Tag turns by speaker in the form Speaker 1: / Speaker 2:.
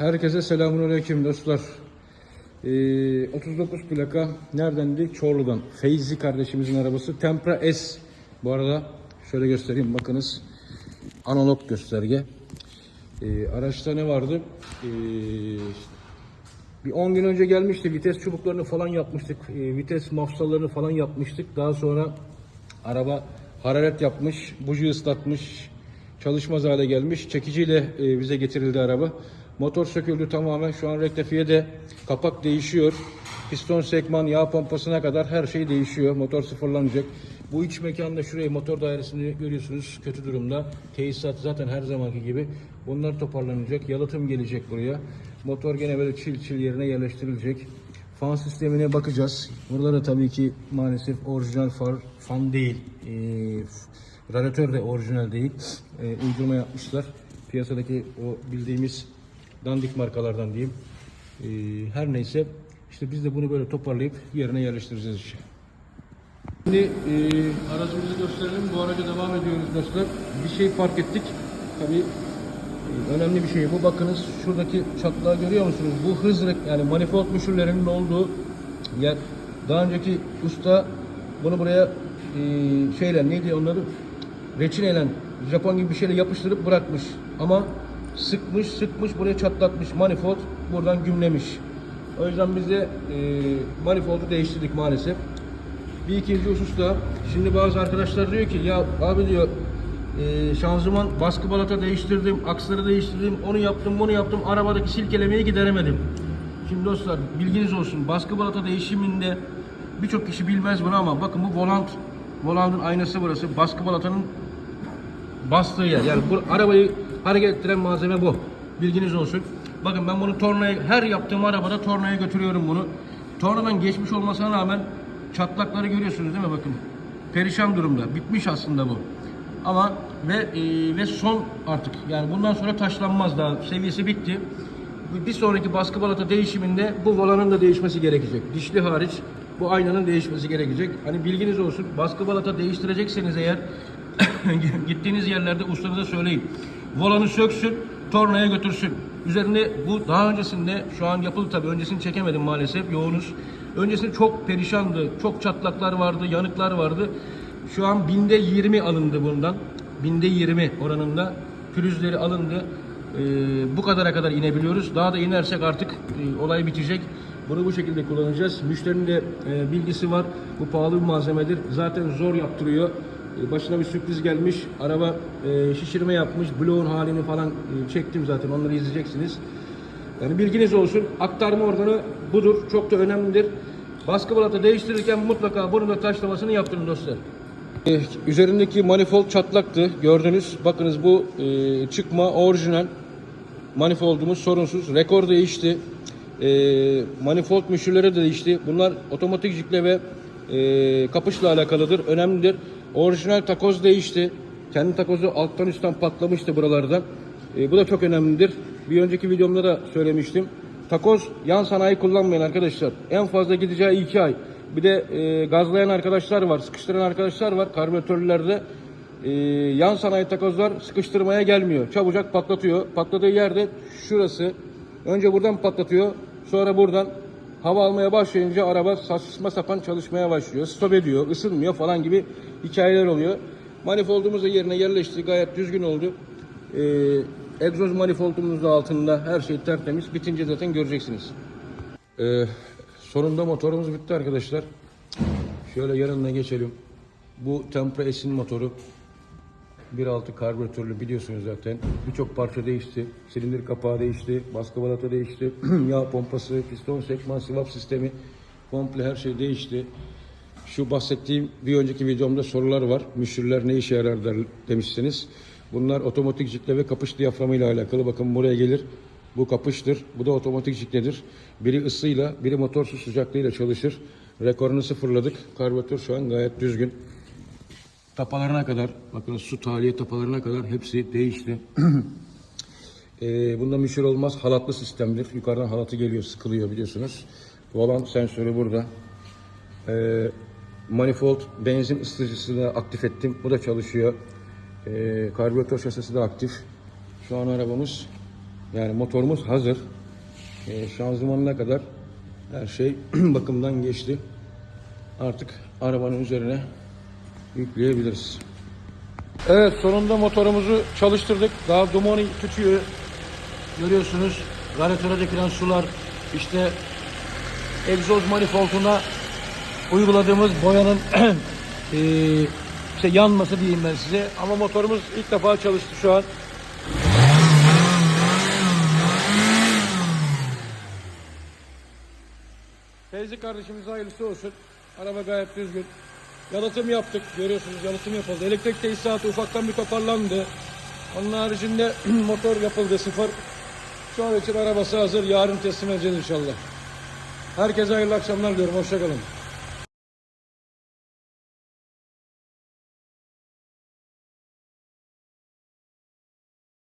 Speaker 1: Herkese selamünaleyküm dostlar. Ee, 39 plaka neredendi? Çorlu'dan. Feyzi kardeşimizin arabası Tempra S. Bu arada şöyle göstereyim bakınız. Analog gösterge. Ee, araçta ne vardı? Ee, bir 10 gün önce gelmişti. Vites çubuklarını falan yapmıştık. Ee, vites mafsallarını falan yapmıştık. Daha sonra araba hararet yapmış, buji ıslatmış, çalışmaz hale gelmiş. Çekiciyle e, bize getirildi araba. Motor söküldü tamamen. Şu an rektifiye de kapak değişiyor. Piston sekman, yağ pompasına kadar her şey değişiyor. Motor sıfırlanacak. Bu iç mekanda şurayı motor dairesini görüyorsunuz kötü durumda. Tesisat zaten her zamanki gibi. Bunlar toparlanacak. Yalıtım gelecek buraya. Motor gene böyle çil çil yerine yerleştirilecek. Fan sistemine bakacağız. Burada da tabii ki maalesef orijinal far fan değil. E, radyatör de orijinal değil. E, uydurma yapmışlar. Piyasadaki o bildiğimiz dandik markalardan diyeyim. E, her neyse işte biz de bunu böyle toparlayıp yerine yerleştireceğiz işte. Şimdi e, aracımızı gösterelim. Bu araca devam ediyoruz dostlar. Bir şey fark ettik. Tabii e, önemli bir şey bu. Bakınız şuradaki çatlağı görüyor musunuz? Bu hız yani manifold müşürlerinin olduğu yer. Daha önceki usta bunu buraya e, şeyle neydi onları reçineyle Japon gibi bir şeyle yapıştırıp bırakmış. Ama sıkmış sıkmış buraya çatlatmış manifold buradan gümlemiş. O yüzden biz de e, manifoldu değiştirdik maalesef. Bir ikinci husus da şimdi bazı arkadaşlar diyor ki ya abi diyor e, şanzıman baskı balata değiştirdim, aksları değiştirdim, onu yaptım, bunu yaptım, arabadaki silkelemeyi gideremedim. Şimdi dostlar bilginiz olsun baskı balata değişiminde birçok kişi bilmez bunu ama bakın bu volant, volantın aynası burası, baskı balatanın bastığı yer. Yani bu arabayı hareket ettiren malzeme bu. Bilginiz olsun. Bakın ben bunu tornaya, her yaptığım arabada tornaya götürüyorum bunu. Tornadan geçmiş olmasına rağmen çatlakları görüyorsunuz değil mi bakın. Perişan durumda. Bitmiş aslında bu. Ama ve e, ve son artık yani bundan sonra taşlanmaz daha seviyesi bitti. Bir sonraki baskı balata değişiminde bu volanın da değişmesi gerekecek. Dişli hariç bu aynanın değişmesi gerekecek. Hani bilginiz olsun baskı balata değiştirecekseniz eğer gittiğiniz yerlerde ustanıza söyleyin. Volanı söksün, tornaya götürsün. Üzerinde bu daha öncesinde şu an yapıldı tabii öncesini çekemedim maalesef yoğunuz. Öncesinde çok perişandı. Çok çatlaklar vardı, yanıklar vardı. Şu an binde 20 alındı bundan. Binde 20 oranında pürüzleri alındı. Ee, bu kadara kadar inebiliyoruz. Daha da inersek artık e, olay bitecek. Bunu bu şekilde kullanacağız. Müşterinin de e, bilgisi var. Bu pahalı bir malzemedir. Zaten zor yaptırıyor. E, başına bir sürpriz gelmiş. Araba e, şişirme yapmış. Bloğun halini falan e, çektim zaten. Onları izleyeceksiniz. Yani bilginiz olsun. Aktarma organı budur. Çok da önemlidir. Baskı balata değiştirirken mutlaka bunun da taşlamasını yaptırın dostlar. Ee, üzerindeki manifold çatlaktı. Gördünüz. Bakınız bu e, çıkma orijinal manifoldumuz sorunsuz. Rekor değişti. E, manifold müşürleri de değişti. Bunlar otomatik jikle ve e, kapışla alakalıdır. Önemlidir. Orijinal takoz değişti. Kendi takozu alttan üstten patlamıştı buralardan. E, bu da çok önemlidir. Bir önceki videomda da söylemiştim. Takoz yan sanayi kullanmayın arkadaşlar. En fazla gideceği 2 ay. Bir de e, gazlayan arkadaşlar var, sıkıştıran arkadaşlar var karbüratörlerde. E, yan sanayi takozlar sıkıştırmaya gelmiyor. Çabucak patlatıyor. Patladığı yerde şurası. Önce buradan patlatıyor. Sonra buradan hava almaya başlayınca araba saçma sapan çalışmaya başlıyor. Stop ediyor, ısınmıyor falan gibi hikayeler oluyor. Manifoldumuz da yerine yerleşti. Gayet düzgün oldu. E, egzoz manifoldumuz da altında. Her şey tertemiz. Bitince zaten göreceksiniz. Ee, sonunda motorumuz bitti arkadaşlar. Şöyle yanına geçelim. Bu Tempra S'in motoru. 1.6 karbüratörlü biliyorsunuz zaten. Birçok parça değişti. Silindir kapağı değişti. Baskı balata değişti. Yağ pompası, piston sekman, swap sistemi. Komple her şey değişti. Şu bahsettiğim bir önceki videomda sorular var. Müşteriler ne işe yarar der, demişsiniz. Bunlar otomatik jikle ve kapış diyaframı ile alakalı. Bakın buraya gelir. Bu kapıştır. Bu da otomatik jikledir. Biri ısıyla, biri motor su sıcaklığıyla çalışır. Rekorunu sıfırladık. Karbüratör şu an gayet düzgün. Tapalarına kadar, bakın su tahliye tapalarına kadar hepsi değişti. Ee, bunda müşür olmaz halatlı sistemdir. Yukarıdan halatı geliyor, sıkılıyor biliyorsunuz. Volan sensörü burada. Ee, manifold benzin ısıtıcısı da aktif ettim. Bu da çalışıyor. Ee, karbüratör şasisi de aktif. Şu an arabamız Yani motorumuz hazır. E, şanzımanına kadar her şey bakımdan geçti. Artık arabanın üzerine yükleyebiliriz. Evet sonunda motorumuzu çalıştırdık. Daha dumoni tutuyor. Görüyorsunuz garantörde dökülen sular işte egzoz manifolduna uyguladığımız boyanın eee, işte yanması diyeyim ben size. Ama motorumuz ilk defa çalıştı şu an. Feyzi kardeşimize hayırlısı olsun. Araba gayet düzgün. Yalıtım yaptık. Görüyorsunuz yalıtım yapıldı. Elektrik tesisatı ufaktan bir toparlandı. Onun haricinde motor yapıldı sıfır. Şu an için arabası hazır. Yarın teslim edeceğiz inşallah. Herkese hayırlı akşamlar diyorum. Hoşçakalın.